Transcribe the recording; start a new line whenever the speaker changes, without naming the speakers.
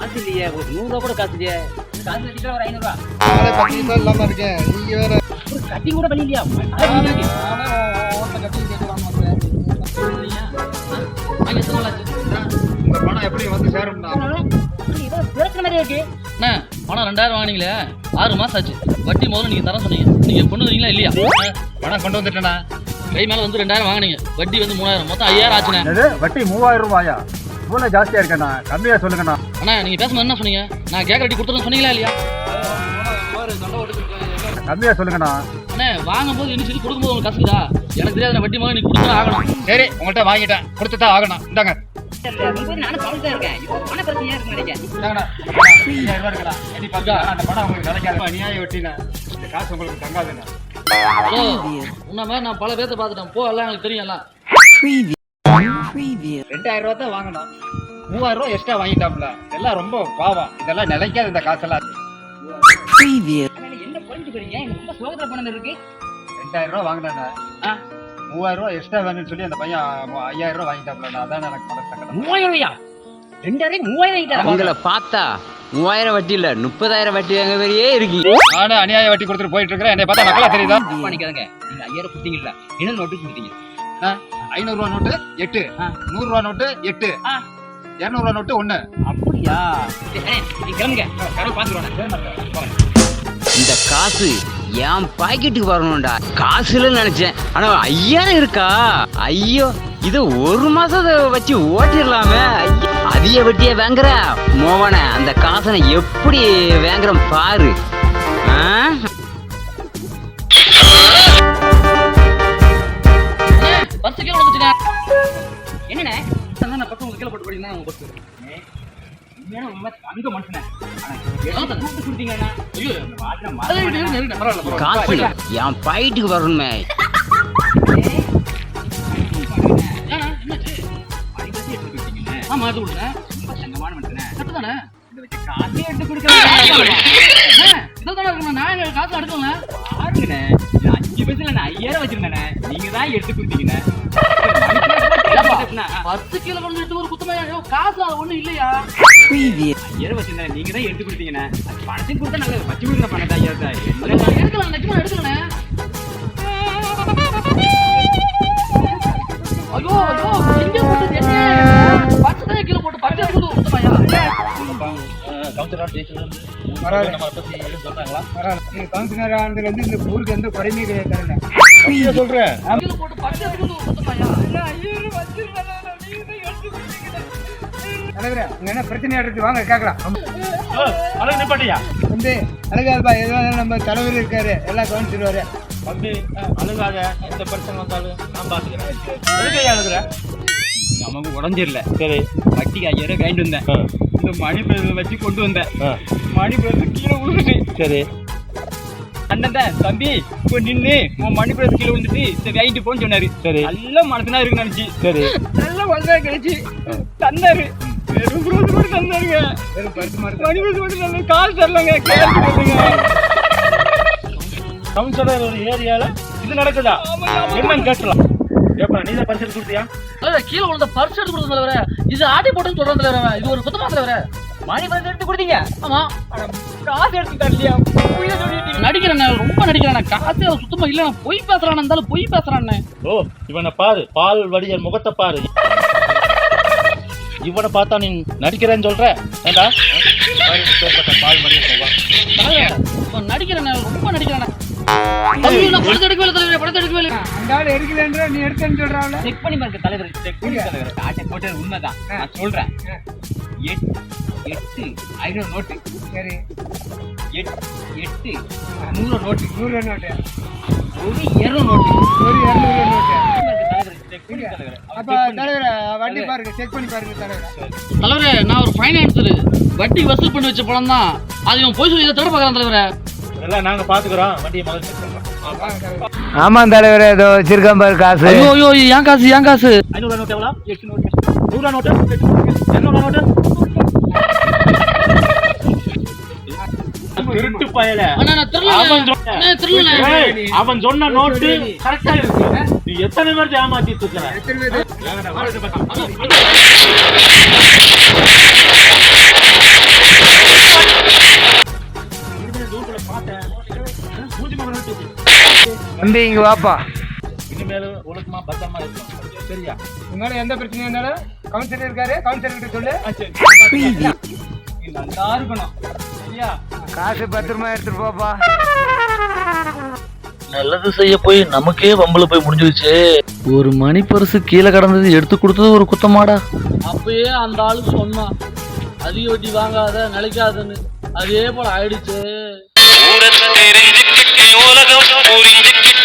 காசு இல்லையே ஒரு நூறு ரூபா கூட காசு இல்லையே காசு வச்சுட்டு ஒரு ஐநூறு ரூபா
நானே பத்து நிமிஷம் இல்லாம இருக்கேன். நீங்க வேற.
ஒரு கட்டி கூட பண்ணி இல்லையா அதை பண்ணி இருக்கு.
நானே ஓட்ட கட்டி கேட்கலாம் வந்தேன்.
இல்லையா? ஆ, வாங்கி எத்தனை நாள் ஆச்சு?
உங்க பணம் எப்படி வந்து சேரும்னா
அண்ணா பணம் ரெண்டாயிரம் வாங்கினீங்களே? ஆறு மாசம் ஆச்சு. வட்டி முதல்ல நீங்க தர சொன்னீங்க. நீங்க கொண்டு வந்தீங்களா இல்லையா?
பணம் கொண்டு வந்துட்டேனா
கை மேல வந்து ரெண்டாயிரம் வாங்கினீங்க. வட்டி வந்து மூணாயிரம். மொத்தம் ஐயாயிரம் ஆச்சுண்ணே.
வட்டி மூவாயிரம் ரூபாயா? இவ்வளோ ஜாஸ்தியா இருக்கேண்ணா கம்மியா சொல்லுங்கண்ணா.
அண்ணா நீங்க பேசும்போது என்ன சொன்னீங்க? நான் கேட்க வட்டி கொடுத்துருன்னு சொன்னீங்களா இல்லையா?
கம்மியா சொல்லுங்கண்ணா.
அண்ணே வாங்கும்போது என்ன சொல்லி கொடுக்கும்போது உங்களுக்கு கசுக்குதா எனக்கு தெரியாத வட்டி முதல்ல நீ கொடுத்து ஆகணும்.
சரி உங்கள்கிட்ட வாங்கிட்டேன். கொடுத்து தான் ஆகணும். இந்தாங்க. காசு உங்களுக்கு தங்காதுண்ணா.
உன்ன மாதிரி நான் பல பேர்த்த பார்த்துட்டேன். போ எல்லாம் எனக்கு தெரியும் எல்லாம்.
ரெண்டாயிரம் ரூபாய் தான் வாங்கணும். மூவாயிரம் ரூபாய் எக்ஸ்ட்ரா வாங்கிட்டாப்ல எல்லாம் ரொம்ப பாவம். இதெல்லாம் நிலைக்காது இந்த காசெல்லாம்.
என்ன புரிஞ்சு போறீங்க எனக்கு ரொம்ப சோகத்துல பணம் இருக்கு.
ரெண்டாயிரம் ரூபாய் வாங்கினேண்ணா.
ஆ.
மூவாயிரம் ரூபாய் எக்ஸ்ட்ரா வேணும்னு சொல்லி அந்த பையன் ஐயாயிரம் ரூபாய் வாங்கிட்டாப்ல அதான் எனக்கு மனசு
மூவாயிரம் ரூபாயா ரெண்டாயிரம் மூவாயிரம்
உங்களை பார்த்தா மூவாயிரம் வட்டி இல்ல முப்பதாயிரம் வட்டி வாங்க மாதிரியே இருக்கீங்க.
நானும் அநியாய வட்டி கொடுத்துட்டு போயிட்டு இருக்கிறேன். என்னை பார்த்தா மக்களா தெரியுதா?
பண்ணிக்காதங்க. நீங்க ஐயாயிரம் கொடுத்தீங்கல்ல. என்ன நோட்டு கொடுத்தீங்க?
ஐநூறு ரூபா நோட்டு எட்டு.
ஆ.
நூறு ரூபா நோட்டு எட்டு.
ஆ.
இருநூறு ரூபா நோட்டு ஒண்ணு.
அப்படியா? கிளம்புங்க.
இந்த காசு என் பாக்கெட்டுக்கு வரணும்டா. காசுல நினைச்சேன். ஆனா ஐயாயிரம் இருக்கா? ஐயோ இது ஒரு மாசத்தை வச்சு ஓட்டிடலாமே. ஐயோ, அதிக வட்டியை வாங்குற? மோவன அந்த காசனை எப்படி வாங்குறேன் பாரு. ஆ?
பத்து கிலோ வந்துச்சுண்ணே
என்னண்ணே
நான் பக்கம் கீழே போட்டு போட்டீங்கன்னா உங்க பத்து
உண்மையான உண்மை தங்க மனுஷனே
அது
என் பாக்கெட்டுக்கு வரணுமே
ஆமா எடுத்து கொடுத்தேன்
ரொம்ப தங்கமான மனுஷனே
கரெக்டு தானே
இதை வச்சு காசே எடுத்து
தானே இருக்கணும் நான் காசு எடுக்கல
பாருங்கண்ணே அஞ்சு நான் ஐயாயிரம் வச்சிருந்தேனே. நீங்க தான் எடுத்து கொடுத்தீங்கண்ணே
பத்து கிலோ கொண்டு எடுத்து ஒரு குத்தமா காசு அது ஒண்ணும் இல்லையா?
ஐயாயிரம் வச்சிருந்தேன் நீங்க தான் எடுத்து கொடுத்தீங்கண்ணே. பணத்தையும் கொடுத்தா நாங்க வச்சு கொடுக்குற பணத்தை ஐயாயிரத்தை
நான் எடுக்கலாம் நிஜமா எடுக்கலண்ணே. ஐயோ ஐயோ எங்க போட்டு பத்து தான் கிலோ போட்டு பத்து எடுத்து ஒரு குத்தமாயா?
பரவாயில்ல நீங்க கவுன்சிலர் இந்த ஊருக்கு எந்த குறையுமே கிடையாது உங்க என்ன பிரச்சனையா இருக்கு? வாங்க கேட்கலாம். வந்து அழகாதுப்பா எதுவாக நம்ம தலைவர் இருக்காரு. எல்லாம் கவனிச்சிருவாரு.
தம்பி அழுகாத. எந்த பிரச்சனை வந்தாலும் நான் பாத்துக்கிறேன் எதுக்கு அழுகுற?
நமக்கு உடஞ்சிடல.
சரி.
வட்டிக்கு ஐயாயிரம் வாங்கிட்டு வந்தேன் இந்த மணி பிரதர் வச்சு கொண்டு வந்தேன் மணி கீழே விழுந்துட்டு
சரி.
அண்ணன் தம்பி இப்போ நின்று உன் மணி பிரதர் கீழே விழுந்துட்டு சரி வாங்கிட்டு போன்னு சொன்னாரு.
சரி.
நல்ல மனசுனா இருக்கு நினைச்சு.
சரி.
நல்ல மனசா கழிச்சு தந்தாரு. வெறும் புரோஸ் மட்டும் தந்தாருங்க. மணி மட்டும் தந்தாரு. கால் தரலங்க கேள்வி தரலங்க.
கவுன்சிலர் ஒரு ஏரியால இது நடக்குதா? என்னன்னு கேட்கலாம் ஏப்பா நீ தான் பரிசு கொடுத்தியா?
கீழே விழுந்த பர்ஸ் எடுத்து கொடுத்த தலைவரே. இது ஆட்டி போட்டுன்னு சொல்றேன் தலைவரே. இது ஒரு குத்தமா தலைவரே.
மணி பிரதர் எடுத்து கொடுத்தீங்க.
ஆமா.
காசு எடுத்து தரலையா?
நடிக்கிறேன் ரொம்ப நடிக்கிறேன். காசே சுத்தமா இல்ல நான் பொய் பேசுறான் இருந்தாலும் பொய் பேசுறான்னு
ஓ இவனை பாரு. பால் வடிகர் முகத்தை பாரு. இவனை பார்த்தா நீ நடிக்கிறேன்னு சொல்ற? ஏண்டா? பால் வடிகர் முகம்.
தலைவரே, இப்ப நடிக்கிறேன் ரொம்ப நடிக்கிறேன். படத்தை எடுக்கவே இல்லை தலைவரே படத்தை எடுக்கவே இல்லை
அந்த ஆள் எடுக்கலன்ற நீ எடுத்தேன்னு சொல்றாள்
செக் பண்ணி பாருங்க தலைவர் செக் பண்ணி தலைவர் ஆட்டை போட்டது உண்மைதான் நான் சொல்றேன் எட்டு எட்டு ஐநூறு நோட்டு
சரி
எட்டு எட்டு நூறு நோட்டு
நூறு நோட்டு
ஒரு இருநூறு நோட்டு
ஒரு இரநூறு நோட்டு
தலைவர் செக் பண்ணி
பாருங்க செக் பண்ணி பாருங்க தலைவரே
நான் ஒரு ஃபைனான்சர் வட்டி வசூல் பண்ணி வச்ச பணம் தான் அது இவன் போய் சொல்லி இதை தட பார்க்கறான் தலைவரே.
இதெல்லாம் நாங்க பாத்துக்கிறோம். வண்டியை முதல்ல check பண்றோம்.
ஆமாம் தலைவர் ஏதோ வச்சிருக்கேன் பாரு காசு.
ஐயோ ஐயோ ஏன் காசு ஏன் காசு?
ஐநூறு நோட்டு எவ்வளோ? எட்டு நோட்டு நூறுரூவா நோட்டு திருட்டு பயல. அவன் சொன்ன நோட்டு கரெக்டா இருக்கு. நீ எத்தனை பேர் ஏமாத்திட்டு இருக்கிற
தம்பி இங்க வாப்பா.
இனிமேலும் ஒழுக்கமா பத்திரமா இருக்கணும். சரியா?
உங்க எந்த பிரச்சனையும் இருந்தாலும் கவுன்சிலர் இருக்காரு கவுன்சிலர் கிட்ட சொல்லு.
நல்லா இருக்கணும். சரியா?
காசு பத்திரமா எடுத்துட்டு போப்பா.
நல்லது செய்ய போய் நமக்கே வம்பல போய் முடிஞ்சிருச்சு. ஒரு மணி பரிசு கீழே கடந்தது எடுத்து கொடுத்தது ஒரு குத்தமாடா.
அப்பயே அந்த ஆளு சொன்னான் அதிக வட்டி வாங்காத நிலைக்காதுன்னு. அதே போல ஆயிடுச்சு.
ஊரத்தை தெரிஞ்சுக்கிட்டு உலகம் புரிஞ்சுக்கிட்டு